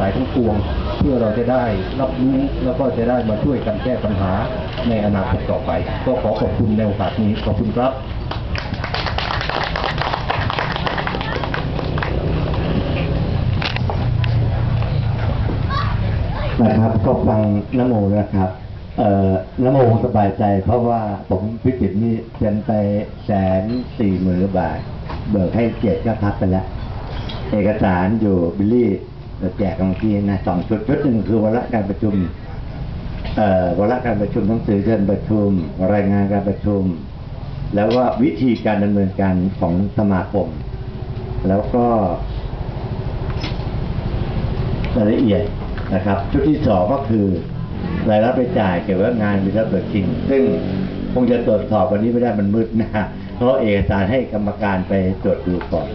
หลายทั้งปวง เพื่อเราจะได้รับรู้แล้วก็จะได้มาช่วยกันแก้ปัญหาในอนาคตต่อไป ก็ขอขอบคุณในโอกาสนี้ขอบคุณครับนะครับก็ฟังนโมนะครับเอ่อนโมสบายใจ เพราะว่าผมพิจิตรนี่เป็นไปแสนสี่หมื่นบาท เบิกให้เกียรติก็พักไปแล้ว เอกสารอยู่บิลลี่ แจกบางทีนะสองชุดชุดหนึ่งคือวาระการประชุมเอ่อวาระการประชุมหนังสือเชิญประชุม รายงานการประชุม แล้วก็วิธีการดำเนินการของสมาคม แล้วก็รายละเอียดนะครับ ชุดที่สองก็คือรายรับรายจ่ายเกี่ยวกับงานวิจัยเปิดจริง ซึ่งคงจะตรวจสอบวันนี้ไม่ได้มันมืดนะเพราะเอกสารให้กรรมการไปตรวจดูก่อน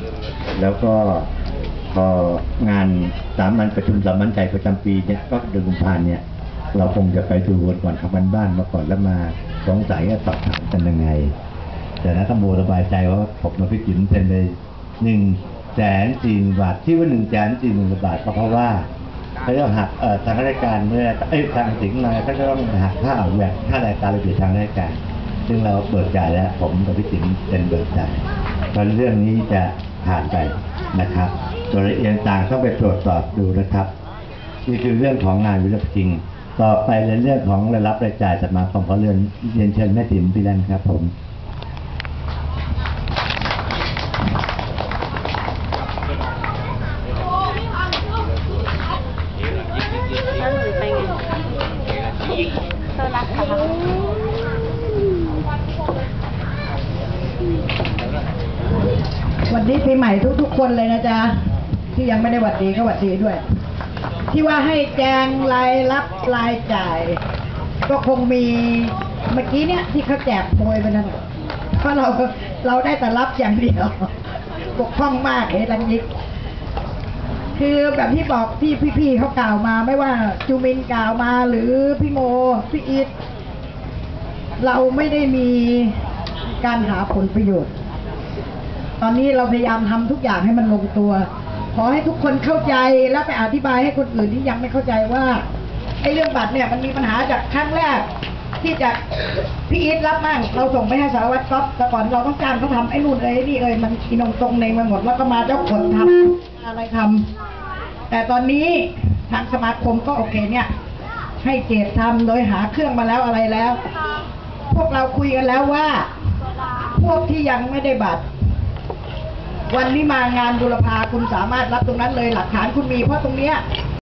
แล้วก็ พองานสามัญประชุมสามัญใจประจำปีเนี่ยก็เดือนกุมภาพันธ์เนี่ย เราคงจะไปดูกันก่อนทำบ้านบ้านมาก่อนแล้วมาสงสัยก็สอบถามกันยังไง แต่นะต้องโมสบายใจว่าผมมาพิจิตรเซ็นไปหนึ่งแสนสี่หมื่นบาทที่ว่าหนึ่งแสนสี่หมื่นบาทก็เพราะว่าเขาจะหักทางราชการเมื่อเอ้ทางสิงห์มาเขาจะต้องหักค่าออกแบบค่ารายการระเบียบทางราชการ ซึ่งเราเบิกจ่ายแล้ว ผมกับพิจิตรเซ็นเบิกจ่ายเพราะเรื่องนี้จะผ่านไป นะครับตัวละเอียดต่างต้องไปตรวจสอบดูนะครับ นี่คือเรื่องของงานวิจัยจริง ต่อไปในเรื่องของรายรับรายจ่ายสมาคมขอเรียนเรียนเชิญแม่ติ๋มพี่แลนครับผมแล้วหนูไปไงโซลักค่ะ วันนี้ปีใหม่ทุกๆคนเลยนะจ๊ะ ที่ยังไม่ได้หวัดดีก็หวัดดีด้วย ที่ว่าให้แจงรายรับรายจ่าย ก็คงมีเมื่อกี้เนี่ยที่เขาแจกโปรยไปนั่นเพราะเราเราได้แต่รับอย่างเดียวปกพร่องมากเฮลันยิกคือแบบที่บอกที่พี่ๆเขากล่าวมาไม่ว่าจูมินกล่าวมาหรือพี่โมพี่อีทเราไม่ได้มีการหาผลประโยชน์ อนนี้เราพยายามทำทุกอย่างให้มันลงตัว ขอให้ทุกคนเข้าใจและไปอธิบายให้คนอื่นที่ยังไม่เข้าใจว่าไอ้เรื่องบัตรเนี่ยมันมีปัญหาจากครั้งแรก ที่จะพี่อีทรับมั่งเราส่งไปให้สารวัตรก๊อฟแต่ก่อนเราต้องการเขาทำไอ้นู่นเอ้ยนี่เอ้ยมันอีนงตรงในมาหมดแล้วก็มาเจ้าคนทำอะไรทำแต่ตอนนี้ทางสมาคมก็โอเคเนี่ย ให้เจตทำโดยหาเครื่องมาแล้วอะไรแล้ว พวกเราคุยกันแล้วว่า พวกที่ยังไม่ได้บัตร วันนี้มางานบุรพาคุณสามารถรับตรงนั้นเลยหลักฐานคุณมีเพราะตรงเนี้ย